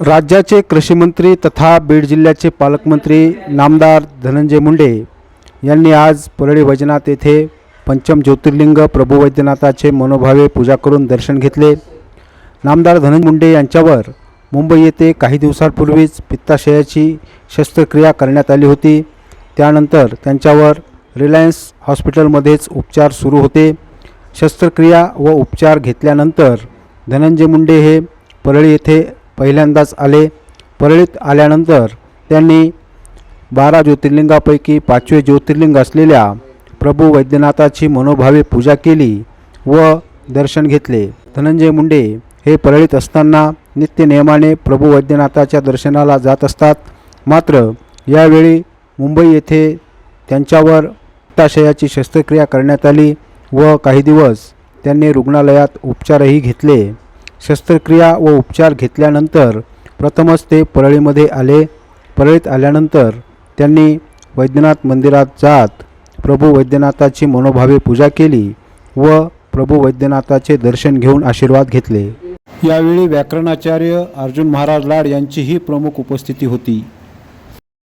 राज्याचे कृषीमंत्री तथा बीड जिल्ह्याचे पालकमंत्री नामदार धनंजय मुंडे यांनी आज परळी वैजनाथ येथे पंचम ज्योतिर्लिंग प्रभू वैद्यनाथाचे मनोभावे पूजा करून दर्शन घेतले. नामदार धनंजय मुंडे यांच्यावर मुंबई येथे काही दिवसांपूर्वीच पित्ताशयाची शस्त्रक्रिया करण्यात आली होती. त्यानंतर त्यांच्यावर रिलायन्स हॉस्पिटलमध्येच उपचार सुरू होते. शस्त्रक्रिया व उपचार घेतल्यानंतर धनंजय मुंडे हे परळी येथे पहिल्यांदाच आले. परळीत आल्यानंतर त्यांनी बारा ज्योतिर्लिंगापैकी पाचवे ज्योतिर्लिंग असलेल्या प्रभू वैद्यनाथाची मनोभावे पूजा केली व दर्शन घेतले. धनंजय मुंडे हे परळीत असताना नित्य नियमाने प्रभू वैद्यनाथाच्या दर्शनाला जात असतात. मात्र यावेळी मुंबई येथे त्यांच्यावर पित्ताशयाची शस्त्रक्रिया करण्यात आली व काही दिवस त्यांनी रुग्णालयात उपचारही घेतले. शस्त्रक्रिया व उपचार घेतल्यानंतर प्रथमच ते परळीमध्ये आले. परळीत आल्यानंतर त्यांनी वैद्यनाथ मंदिरात जात प्रभू वैद्यनाथाची मनोभावे पूजा केली व प्रभू वैद्यनाथाचे दर्शन घेऊन आशीर्वाद घेतले. यावेळी व्याकरणाचार्य अर्जुन महाराज लाड यांचीही प्रमुख उपस्थिती होती.